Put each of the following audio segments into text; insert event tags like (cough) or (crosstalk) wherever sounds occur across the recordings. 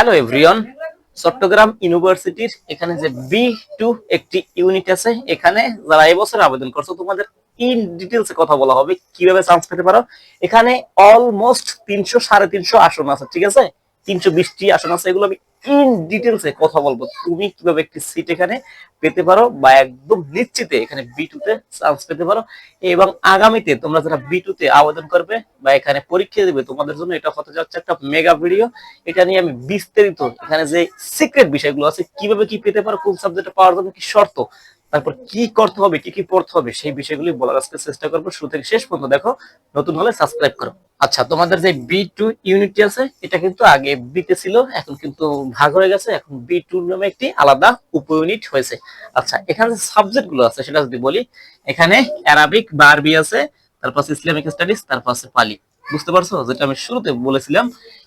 Hello everyone Chittagong ইউনিভার্সিটির এখানে যে বি টু একটি ইউনিট আছে, এখানে যারা এবছর আবেদন করছ, তোমাদের ইন ডিটেলসে কথা বলা হবে, কীভাবে চান্স পেতে পারো। এখানে অলমোস্ট তিনশো সাড়ে তিনশো আসন আছে, ঠিক আছে? তিনশো বিশটি আসন আছে, এগুলো আমি ইন ডিটেলসে কথা বলব। তুমি কীভাবে একটি সিট এখানে পেতে পারো বা একদম নিশ্চিতে এখানে বি তে চান্স পেতে পারো। এবং আগামীতে তোমরা যারা বি তে আবেদন করবে বা এখানে পরীক্ষা দেবে, তোমাদের জন্য এটা হতে যাচ্ছে একটা মেগা ভিডিও এটা নিয়ে আমি বিস্তারিত এখানে যে সিক্রেট বিষয়গুলো আছে, কীভাবে কি পেতে পারো, কোন সাবজেক্টে পাওয়ার জন্য কি শর্ত তারপর কি করতে হবে, কি কি পড়তে হবে, সেই বিষয়গুলি বলার আজকে চেষ্টা করব। শুরু থেকে শেষ পর্যন্ত দেখো, নতুন হলে সাবস্ক্রাইব করো। আচ্ছা তোমাদের যে বি টু ইউনিটি আছে, এটা কিন্তু আগে বিতে ছিল, এখন কিন্তু ভাগ হয়ে গেছে। এখন বি টু নামে একটি আলাদা উপ ইউনিট হয়েছে। আচ্ছা এখানে সাবজেক্টগুলো আছে, সেটা যদি বলি, এখানে অ্যারাবিক বা আরবি আছে, তারপর ইসলামিক স্টাডিজ তারপর আছে পালি বুঝতে পারছ? যেটা আমি শুরুতে বলেছিলাম,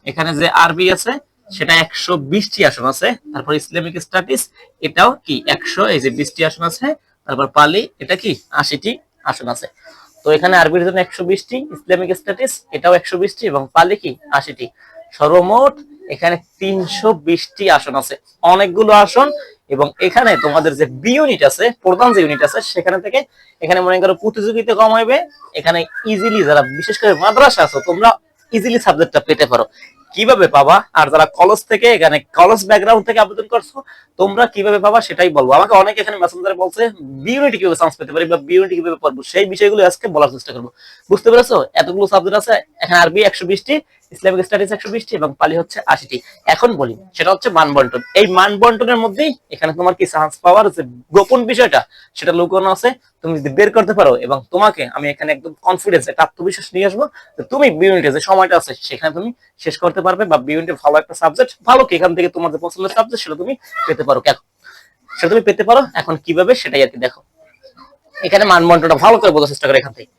এখানে যে আরবি আছে সেটা একশো বিশটি আসন আছে। তারপর ইসলামিক স্টাডিজ, এটাও কি একশো, এই যে বিশটি আসন আছে। তারপর পালি, এটা কি আশিটি আসন আছে। তো এখানে আরবির জন্য একশো বিশটি, ইসলামিক স্ট্যাটিস এটাও একশো বিশটি এবং পালি কি আশিটি। সর্বমোট এখানে তিনশো বিশটি আসন আছে। অনেকগুলো আসন এবং এখানে তোমাদের যে বি ইউনিট আছে, প্রধান যে ইউনিট আছে, সেখানে থেকে এখানে মনে করো প্রতিযোগিতা কম হবে এখানে ইজিলি যারা, বিশেষ করে মাদ্রাসা আছো, তোমরা ইজিলি সাবজেক্টটা পেতে পারো। কীভাবে পাবা? আর যারা কলেজ থেকে, এখানে কলেজ ব্যাকগ্রাউন্ড থেকে আবেদন করছ, তোমরা কীভাবে পাবা সেটাই বলব। আমাকে অনেকে এখানে মেসেঞ্জারে বলছে বিউনিটি কীভাবে চান্স পেতে পারি বা বিউনিটি কীভাবে পারব? সেই বিষয়গুলো আজকে বলার চেষ্টা করব। বুঝতে পেরেছ? এতগুলো সাবজেক্ট আছে, এখানে আরবি একশো বিশটি ইসলামিক স্টাডিজ একশো বিশটি এবং পালি হচ্ছে আশিটি। এখন বলি, সেটা হচ্ছে মান বন্টন এই মান বন্টনের মধ্যেই এখানে তোমার কি চান্স পাওয়ার যে গোপন বিষয়টা, সেটা লুকানো আছে, তুমি যদি বের করতে পারো এবং তোমাকে আমি এখানে একদম কনফিডেন্স একটা আত্মবিশ্বাস নিয়ে আসব তুমি বিউনিটে যে সময়টা আছে, সেখানে তুমি শেষ করতে পারবে বা বিউনিটে ভালো একটা সাবজেক্ট ভালো কি, এখান থেকে তোমার যে পছন্দের সাবজেক্ট সেটা তুমি পেতে পারো। কেন সেটা তুমি পেতে পারো, এখন কীভাবে সেটাই আর কি দেখো। এখানে মানমন্ডটা ভালো করে বোঝার চেষ্টা করো এখান থেকে।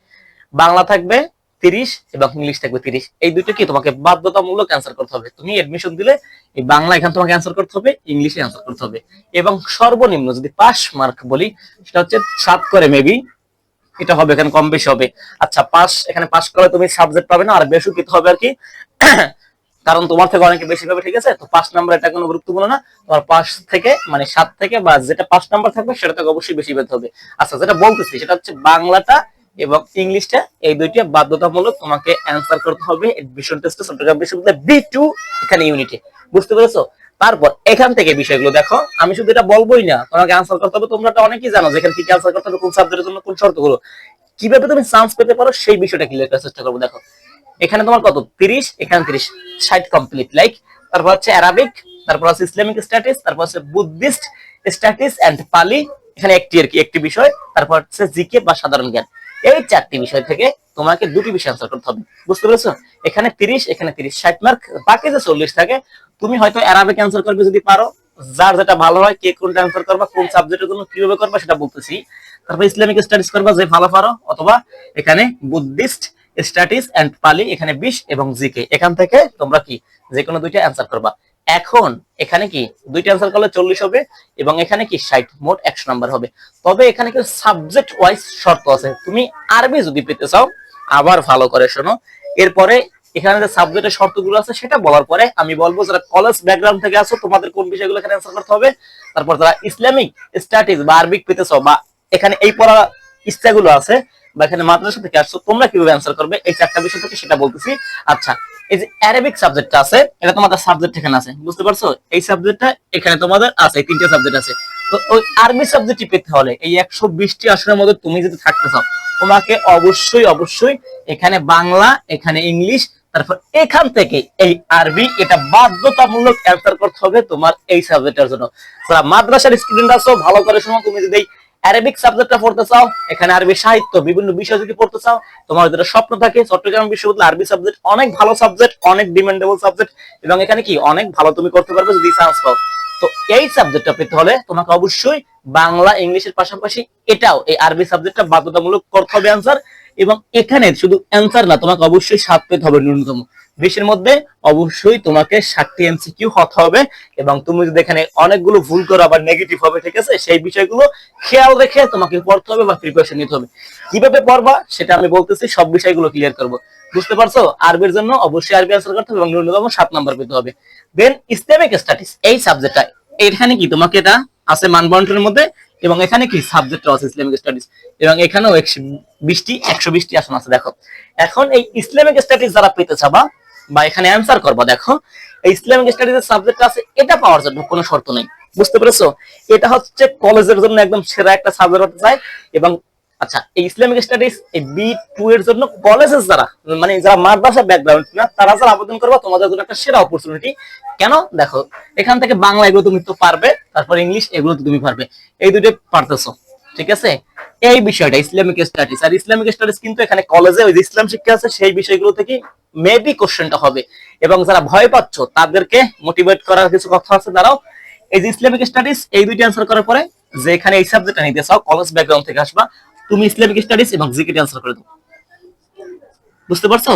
বাংলা থাকবে তিরিশ এবং ইংলিশ থাকবে তিরিশ। এই দুটো কি তোমাকে বাধ্যতামূলক অ্যান্সার করতে হবে? তুমি এডমিশন দিলে এই বাংলা এখানে তোমাকে অ্যান্সার করতে হবে ইংলিশে অ্যান্সার করতে হবে। এবং সর্বনিম্ন যদি পাস মার্ক বলি, সেটা হচ্ছে সাত করে মেবি এটা হবে এখানে কম বেশি হবে। আচ্ছা পাস এখানে পাস করে তুমি সাবজেক্ট পাবে না, আর বেশি কিতে হবে আর কি। (coughs) কারণ তোমার থেকে অনেকে বেশি পাবে ঠিক আছে? তো পাঁচ নাম্বার এটা কোনো গুরুত্বপূর্ণ না। তোমার পাঁচ থেকে মানে সাত থেকে বা যেটা পাঁচ নাম্বার থাকবে, সেটা থেকে অবশ্যই বেশি পেতে হবে। আচ্ছা যেটা বলতেছি, সেটা হচ্ছে বাংলাটা এবং ইংলিশটা এই দুইটা বাধ্যতামূলক তোমাকে অ্যান্সার করতে হবে এডমিশন টেস্টে চট্টগ্রাম বিশ্ববিদ্যালয় বি টু এখানে ইউনিটে বুঝতে পেরেছ? তারপর এখান থেকে বিষয়গুলো দেখো। আমি শুধু এটা বলবোই না, তোমাকে অ্যান্সার করতে হবে। তোমরা তো অনেকেই জানো যে এখানে কি অ্যান্সার করতে হবে, কোন সাবজেক্টের জন্য কোন শর্তগুলো কীভাবে তুমি চান্স পেতে পারো, সেই বিষয়টা ক্লিয়ার করার চেষ্টা করব। দেখো, এখানে তোমার কত? তিরিশ, এখানে তিরিশ। ষাট কমপ্লিট লাইক তারপর হচ্ছে অ্যারাবিক তারপর হচ্ছে ইসলামিক স্ট্যাটিস তারপর হচ্ছে বুদ্ধিস্ট স্ট্যাটিস এন্ড পালি এখানে একটি আর কি, একটি বিষয়। তারপর হচ্ছে জিকে বা সাধারণ জ্ঞান। এই চারটি বিষয় থেকে তোমাকে দুটি বিষয় অ্যান্সার করতে হবে। বুঝতে পেরেছ? এখানে তিরিশ এখানে তিরিশ ষাট মার্ক বাকি যে চল্লিশ থাকে, তুমি হয়তো অ্যারাবিক অ্যান্সার করবে যদি পারো। যার যেটা ভালো হয়, কে কোনটা অ্যান্সার করবা, কোন সাবজেক্টের জন্য কীভাবে করবা সেটা বলতেছি। তারপর ইসলামিক স্টাডিজ করবা, যে ভালো পারো, অথবা এখানে বুদ্ধিস্ট স্ট্যাটিস এন্ড পালি এখানে বিশ এবং জিকে এখান থেকে তোমরা কি? যে কোনো দুইটা অ্যান্সার করবা। এখন এখানে কি দুইটা অ্যান্সার করলে চল্লিশ হবে এবং এখানে কি ষাট, মোট একশো নাম্বার হবে। তবে এখানে কি সাবজেক্ট ওয়াইজ শর্ত আছে। তুমি আরবি যদি পেতে চাও, আবার ভালো করে শোনো। এরপরে এখানে যে সাবজেক্টের শর্তগুলো আছে, সেটা বলার পরে আমি বলব যারা কলেজ ব্যাকগ্রাউন্ড থেকে আসো তোমাদের কোন বিষয়গুলো এখানে অ্যান্সার করতে হবে। তারপর যারা ইসলামিক স্টাডিজ বা আরবিক পেতে চাও বা এখানে এই পড়া ইচ্ছাগুলো আছে বা এখানে মাদ্রাসা থেকে আসছো, তোমরা কীভাবে অ্যান্সার করবে? এই চারটা বিষয় থেকে সেটা বলতেছি। আচ্ছা এই যে অ্যারাবিক সাবজেক্টটা আছে, এটা তোমাদের সাবজেক্ট এখানে আছে, বুঝতে পারছ? এই সাবজেক্টটা এখানে তোমাদের আছে তিনটে সাবজেক্ট আছে। তো ওই আরবি সাবজেক্টটি পেতে হলে, এই একশো বিশটি আসনের মধ্যে তুমি যদি থাকতে চাও, তোমাকে অবশ্যই অবশ্যই এখানে বাংলা, এখানে ইংলিশ, তারপর এখান থেকে এই আরবি, এটা বাধ্যতামূলক অ্যান্সার করতে হবে তোমার এই সাবজেক্টের জন্য। মাদ্রাসার স্টুডেন্ট আছো, ভালো করে শোনো, তুমি যদি অ্যারাবিক সাবজেক্টটা পড়তে চাও, এখানে আরবি সাহিত্য বিভিন্ন বিষয় যদি পড়তে চাও, তোমার যেটা স্বপ্ন থাকে, চট্টগ্রাম বিশ্ববিদ্যালয় আরবি সাবজেক্ট অনেক ভালো সাবজেক্ট অনেক ডিমান্ডেবল সাবজেক্ট এবং এখানে কি, অনেক ভালো তুমি করতে পারবে যদি চান্স পাও। তো এই সাবজেক্টটা পেতে হলে তোমাকে অবশ্যই বাংলা, ইংলিশের পাশাপাশি এটাও এই আরবি সাবজেক্টটা বাধ্যতামূলক করতে হবে অ্যান্সার এবং এখানে শুধু অ্যান্সার না, তোমাকে অবশ্যই সাত পেতে হবে ন্যূনতম। বিশের মধ্যে অবশ্যই তোমাকে ষাটটি এমসিকিউ হতে হবে এবং তুমি যদি এখানে অনেকগুলো ভুল করো, আবার নেগেটিভ হবে, ঠিক আছে? সেই বিষয়গুলো খেয়াল রেখে তোমাকে পড়তে হবে বা প্রিপারেশন নিতে হবে। কীভাবে পড়বা সেটা আমি বলতেছি, সব বিষয়গুলো ক্লিয়ার করব। বুঝতে পারছ? আরবির জন্য অবশ্যই আরবি আনসার করতে হবে এবং ন্যূনতম সাত নাম্বার পেতে হবে। দেন ইসলামিক স্টাডিজ এই সাবজেক্টটা এখানে কি তোমাকে এটা আছে মানবন্টনের মধ্যে? এবং এখানে কি সাবজেক্ট আছে ইসলামিক স্টাডিজ এবং এখানেও বিশটি, একশো বিশটি আসন আছে, দেখো। এখন এই ইসলামিক স্টাডিজ যারা পেতে চাবা বা এখানে অ্যান্সার করবা, দেখো, এই ইসলামিক স্টাডিজ এর সাবজেক্ট আছে, এটা পাওয়ার জন্য কোনো শর্ত নেই। বুঝতে পেরেছ? এটা হচ্ছে কলেজের জন্য একদম সেরা একটা সাবজেক্ট হতে চায় এবং আচ্ছা এই ইসলামিক স্টাডিজ এই বি টু এর জন্য কলেজের যারা মানে যারা মাদ্রাসা ব্যাকগ্রাউন্ড না, তারা যারা আবেদন করবে, তোমাদের জন্য একটা সেরা অপরচুনিটি কেন? দেখো, এখান থেকে বাংলা এগুলো তুমি তো পারবে, তারপর ইংলিশ এগুলো তুমি পারবে। এই দুটো পারতেছো, ঠিক আছে? এই বিষয়টা ইসলামিক স্টাডিজ আর ইসলামিক স্টাডিজ কিন্তু এখানে কলেজে ওই যে ইসলাম শিক্ষা আছে, সেই বিষয়গুলো থেকে মেবি কোশ্চেনটা হবে। এবং যারা ভয় পাচ্ছ, তাদেরকে মোটিভেট করার কিছু কথা আছে, দাঁড়াও। এই যে ইসলামিক স্টাডিজ এই দুইটি অ্যান্সার করার পরে যে এখানে এই সাবজেক্টটা নিতে চাও কলেজ ব্যাকগ্রাউন্ড থেকে আসবা। তুমি ইসলামিক স্টাডিজ এবং জিকে অ্যান্সার করে দাও। বুঝতে পারছ?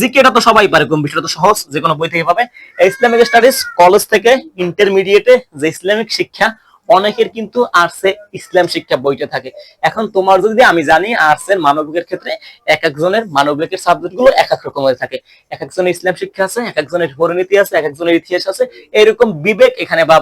জিকেটা তো সবাই পারে কম বিষয়টা তো সহজ, যে কোনো বই থেকে পাবে। ইসলামিক স্টাডিজ কলেজ থেকে ইন্টারমিডিয়েটে যে ইসলামিক শিক্ষা, অনেকের কিন্তু আর্টসে ইসলাম শিক্ষা বইটা থাকে। এখন তোমার যদি আমি জানি আর্টসের মানবিকের ক্ষেত্রে এক একজনের মানবিকের সাবজেক্টগুলো এক এক রকমের থাকে। এক একজনের ইসলাম শিক্ষা আছে, এক একজনের পরিণতি আছে, এক একজনের ইতিহাস আছে, এরকম বিবেক এখানে বা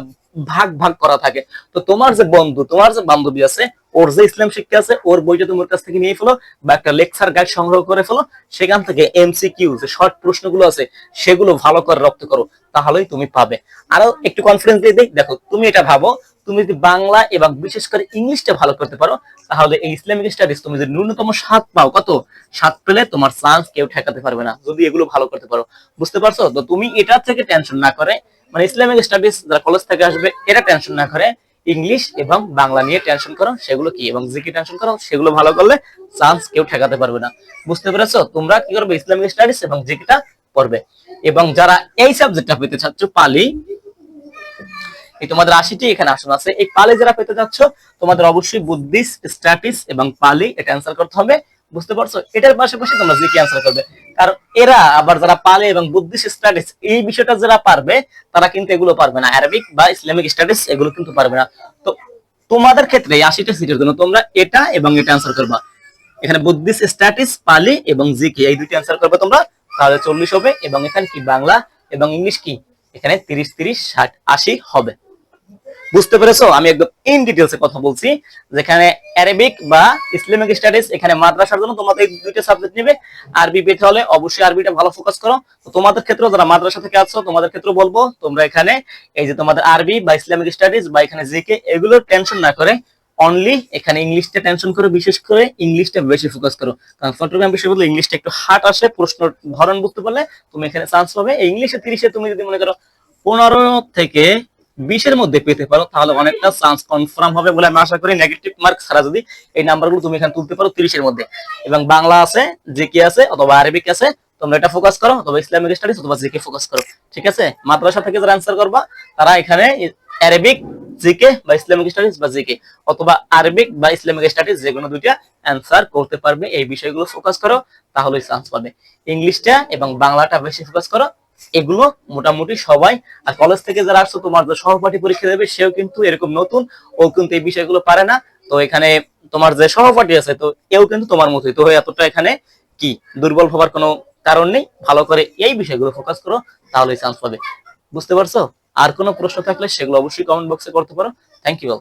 ভাগ ভাগ করা থাকে। তো তোমার যে বন্ধু, তোমার যে বান্ধবী আছে ওর যে ইসলাম শিক্ষা আছে, ওর বইটা তোমার কাছ থেকে নিয়ে ফেলো, বা একটা লেকচার গাইড সংগ্রহ করে ফেলো, সেখান থেকে এমসিকিউ যে শর্ট প্রশ্নগুলো আছে, সেগুলো ভালো করে রপ্ত করো, তাহলেই তুমি পাবে। আরও একটু কনফিডেন্স দিয়ে দিই, দেখো, তুমি এটা ভাবো, তুমি যদি বাংলা এবং বিশেষ করে ইংলিশটা ভালো করতে পারো, তাহলে এই ইসলামিক স্টাডিজ তুমি যদি ন্যূনতম সাত পাও, কত? সাত পেলে তোমার চান্স কেউ ঠেকাতে পারবে না, যদি এগুলো ভালো করতে পারো। বুঝতে পারছ? তো তুমি এটার থেকে টেনশন না করে মানে ইসলামিক স্টাডিজ যারা কলেজ থেকে আসবে এটা টেনশন না করে ইংলিশ এবং বাংলা নিয়ে টেনশন করো, সেগুলো কি? এবং জিকে টেনশন করো, সেগুলো ভালো করলে চান্স কেউ ঠেকাতে পারবে না। বুঝতে পেরেছ? তোমরা কি করবে? ইসলামিক স্টাডিজ এবং জিকেটা পড়বে এবং যারা এই সাবজেক্টটা পেতে চাচ্ছ, পালি, এই তোমাদের আশিটি এখানে আসন আছে। এই পালি যারা পেতে চাচ্ছ, তোমাদের অবশ্যই বুদ্ধিস্ট স্ট্যাটিস এবং পালি এটা অ্যান্সার করতে হবে। বুঝতে পারছ? এটার পাশাপাশি তোমরা জিকে অ্যান্সার করবে? কারণ এরা আবার যারা পালে এবং বুদ্ধিস্ট স্ট্যাটিস এই বিষয়টা যারা পারবে, তারা কিন্তু এগুলো পারবে না। আরবিক বা ইসলামিক স্ট্যাটিস এগুলো কিন্তু পারবে না। তো তোমাদের ক্ষেত্রে আশিটা সিটের জন্য তোমরা এটা এবং এটা অ্যান্সার করবা। এখানে বুদ্ধিস্ট স্ট্যাটিস পালি এবং জিকে, এই দুটি অ্যান্সার করবে তোমরা। তাহলে চল্লিশ হবে এবং এখানে কি? বাংলা এবং ইংলিশ কি? এখানে তিরিশ তিরিশ, ষাট, আশি হবে। বুঝতে পেরেছ? আমি একদম ইন ডিটেলসে কথা বলছি। যেখানে অ্যারাবিক বা ইসলামিক স্টাডিজ এখানে মাদ্রাসার জন্য তোমাদের এই দুইটা সাবজেক্ট নেবে। আরবি পেতে হলে অবশ্যই আরবিটা ভালো ফোকাস করো। তো তোমাদের ক্ষেত্রে যারা মাদ্রাসা থেকে আছো, তোমাদের ক্ষেত্রে বলব, তোমরা এখানে এই যে তোমাদের আরবি বা ইসলামিক স্টাডিজ বা এখানে জিকে এগুলোর টেনশন না করে অনলি এখানে ইংলিশটা টেনশন করো, বিশেষ করে ইংলিশটা বেশি ফোকাস করো। কারণ চট্টগ্রাম বিশ্ববিদ্যালয় ইংলিশটা একটু হার্ড আসে, প্রশ্ন ধরন বুঝতে পারলে তুমি এখানে চান্স পাবে। ইংলিশে তিরিশে তুমি যদি মনে করো পনেরো থেকে বিশের মধ্যে পেতে পারো, তাহলে অনেকটা চান্স কনফার্ম হবে বলে আমি আশা করি। নেগেটিভ মার্ক ছাড়া যদি এই নাম্বারগুলো তুমি এখানে তুলতে পারো তিরিশের মধ্যে। এবং বাংলা আছে জিকে আছে, অথবা আরবিক আছে, তোমরা এটা ফোকাস করো, অথবা ইসলামিক স্টাডিজ অথবা জিকে ফোকাস করো, ঠিক আছে? মাদ্রাসা থেকে যারা অ্যান্সার করবা, তারা এখানে আরবিক জিকে বা ইসলামিক স্টাডিজ বা জিকে অথবা আরবিক বা ইসলামিক স্টাডিজ যে কোনো দুইটা অ্যান্সার করতে পারবে। এই বিষয়গুলো ফোকাস করো, তাহলেই চান্স পাবে। ইংলিশটা এবং বাংলাটা বেশি ফোকাস করো এগুলো মোটামুটি সবাই, আর কলেজ থেকে যারা আসছো, তোমার যে সহপাঠী পরীক্ষা দেবে, সেও কিন্তু এরকম নতুন, ও কিন্তু এই বিষয়গুলো পারে না। তো এখানে তোমার যে সহপাঠী আছে, তো এও কিন্তু তোমার মতোই। তো এতটা এখানে কি, দুর্বল হবার কোনো কারণ নেই। ভালো করে এই বিষয়গুলো ফোকাস করো, তাহলেই চান্স পাবে। বুঝতে পারছ? আর কোনো প্রশ্ন থাকলে সেগুলো অবশ্যই কমেন্ট বক্সে করতে পারো। Thank you